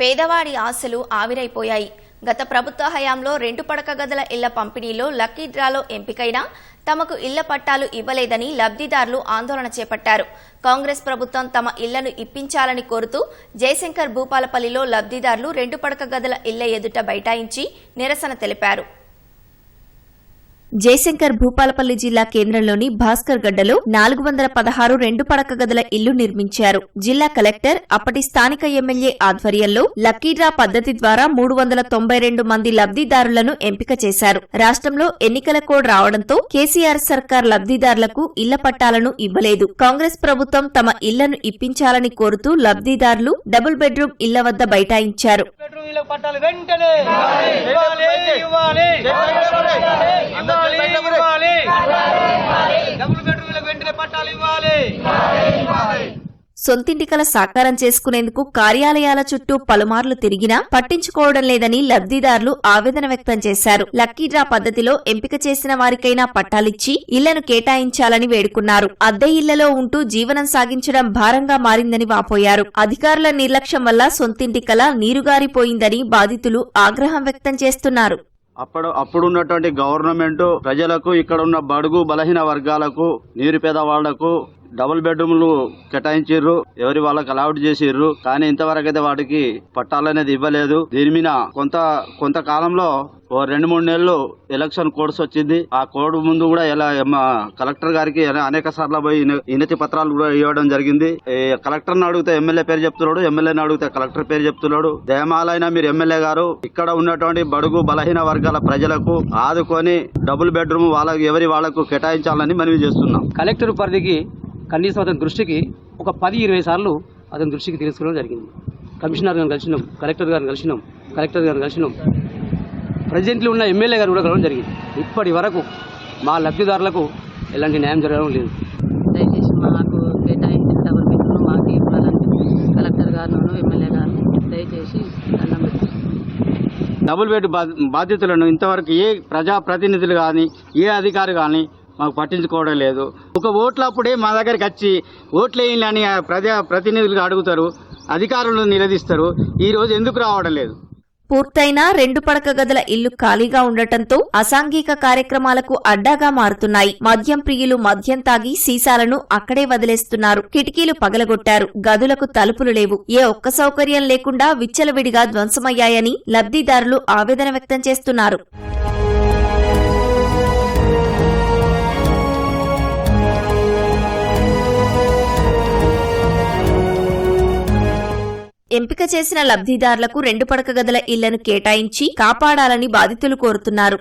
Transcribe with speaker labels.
Speaker 1: పేదవాడి ఆశలు ఆవిరైపోయాయి. గత ప్రభుత్వ హయాంలో రెండు పడక గదుల ఇళ్ళ పంపిణీలో లక్కీ డ్రాలో ఎంపికైనా తమకు ఇళ్ళ పట్టాలు ఇవ్వలేదని లబ్ధిదారులు ఆందోళన చేపట్టారు. కాంగ్రెస్ ప్రభుత్వం తమ ఇళ్ళను ఇప్పించాలని కోరుతూ జయశంకర్ భూపాలపల్లిలో లబ్ధిదారులు రెండు పడక గదుల ఇళ్ళ ఎదుట బైఠాయించి నిరసన తెలిపారు. జయశంకర్ భూపాలపల్లి జిల్లా కేంద్రంలోని భాస్కర్ గడ్డలో నాలుగు వందల పదహారు రెండు పడక గదుల ఇల్లు నిర్మించారు. జిల్లా కలెక్టర్ అప్పటి స్థానిక ఎమ్మెల్యే ఆధ్వర్యంలో లక్కీడ్రా పద్ధతి ద్వారా మూడు వందల తొంభై రెండు మంది లబ్ధిదారులను ఎంపిక చేశారు. రాష్ట్రంలో ఎన్నికల కోడ్ రావడంతో కేసీఆర్ సర్కార్ లబ్ధిదారులకు ఇళ్ళ పట్టాలను ఇవ్వలేదు. కాంగ్రెస్ ప్రభుత్వం తమ ఇళ్ళను ఇప్పించాలని కోరుతూ లబ్ధిదారులు డబుల్ బెడ్రూమ్ ఇళ్ళ వద్ద బైఠాయించారు.
Speaker 2: ఇళ్ళకి పట్టాలి వెంటనే. ఇవ్వాలి ఇవ్వాలి ఇవ్వాలి. ఇవ్వాలి డబుల్ బెడ్రూమ్ వెంటనే పట్టాలు ఇవ్వాలి.
Speaker 1: సొంతింటికల సాకారం చేసుకునేందుకు కార్యాలయాల చుట్టూ పలుమార్లు తిరిగినా పట్టించుకోవడం లేదని లబ్ధిదారులు ఆవేదన వ్యక్తం చేశారు. లక్కీ డ్రా పద్ధతిలో ఎంపిక చేసిన వారికైనా పట్టాలిచ్చి ఇళ్ళను కేటాయించాలని వేడుకున్నారు. అద్దె ఇళ్ళలో ఉంటూ జీవనం సాగించడం భారంగా మారిందని వాపోయారు. అధికారుల నిర్లక్ష్యం వల్ల సొంతింటి కల నీరుగారిపోయిందని బాధితులు ఆగ్రహం వ్యక్తం చేస్తున్నారు.
Speaker 3: అప్పుడు అప్పుడు ఉన్నటువంటి గవర్నమెంట్ ప్రజలకు ఇక్కడ ఉన్న బడుగు బలహీన వర్గాలకు నిరుపేద వాళ్ళకు డబుల్ బెడ్రూమ్లు కేటాయించిర్రు. ఎవరి వాళ్ళకి అలౌట్ చేసిర్రు. కానీ ఇంతవరకు అయితే వాటికి పట్టాలనేది ఇవ్వలేదు. దీని మీద కొంత కొంతకాలంలో ఓ రెండు మూడు నెలలు ఎలక్షన్ కోడ్స్ వచ్చింది. ఆ కోడ్ ముందు కూడా ఎలా మా కలెక్టర్ గారికి అనేక సార్లు పోయి ఇనతి వినతి పత్రాలు కూడా ఇవ్వడం జరిగింది. కలెక్టర్ అడిగితే ఎమ్మెల్యే పేరు చెప్తున్నాడు ఎమ్మెల్యేని అడిగితే కలెక్టర్ పేరు చెప్తున్నాడు. దయమాలైనా మీరు ఎమ్మెల్యే గారు ఇక్కడ ఉన్నటువంటి బడుగు బలహీన వర్గాల ప్రజలకు ఆదుకొని డబుల్ బెడ్రూమ్ వాళ్ళకి ఎవరి వాళ్ళకు కేటాయించాలని మనవి చేస్తున్నాం.
Speaker 4: కలెక్టర్ పరిధికి కనీసం అతని దృష్టికి ఒక పది ఇరవై సార్లు అతని దృష్టికి తీసుకురావడం జరిగింది. కమిషనర్ గారిని కలిసినాం కలెక్టర్ గారిని కలిసినాం కలెక్టర్ గారిని కలిసినాం. ప్రజెంట్లో ఉన్న ఎమ్మెల్యే గారు కూడా కలవడం జరిగింది. ఇప్పటి వరకు మా లబ్ధిదారులకు ఎలాంటి న్యాయం జరగడం లేదు.
Speaker 5: దయచేసి మాకు కేటాయించిన డబుల్ బెడ్రూమ్ మాకు ఇవ్వాలని కలెక్టర్ గారిను ఎమ్మెల్యే గారిని దయచేసి
Speaker 3: డబుల్ బెడ్ బాధ్యతలను ఇంతవరకు ఏ ప్రజా ప్రతినిధులు కానీ ఏ అధికారి కానీ మాకు పట్టించుకోవడం లేదు. ఒక ఓట్లప్పుడే మా దగ్గరికి వచ్చి ఓట్లు వేయాలని ప్రజా ప్రతినిధులు అడుగుతారు అధికారులను నిలదీస్తారు. ఈ రోజు ఎందుకు రావడం లేదు?
Speaker 1: పూర్తయిన రెండు పడక గదుల ఇల్లు ఖాళీగా ఉండటంతో అసాంఘిక కార్యక్రమాలకు అడ్డాగా మారుతున్నాయి. మద్యం ప్రియులు మద్యం తాగి సీసాలను అక్కడే వదిలేస్తున్నారు. కిటికీలు పగలగొట్టారు. గదులకు తలుపులు లేవు. ఏ ఒక్క సౌకర్యం లేకుండా విచ్చలవిడిగా ధ్వంసమయ్యాయని లబ్ధిదారులు ఆవేదన వ్యక్తం చేస్తున్నారు. ఎంపిక చేసిన లబ్ధిదారులకు రెండు పడక గదుల ఇళ్ళను కేటాయించి కాపాడాలని బాధితులు కోరుతున్నారు.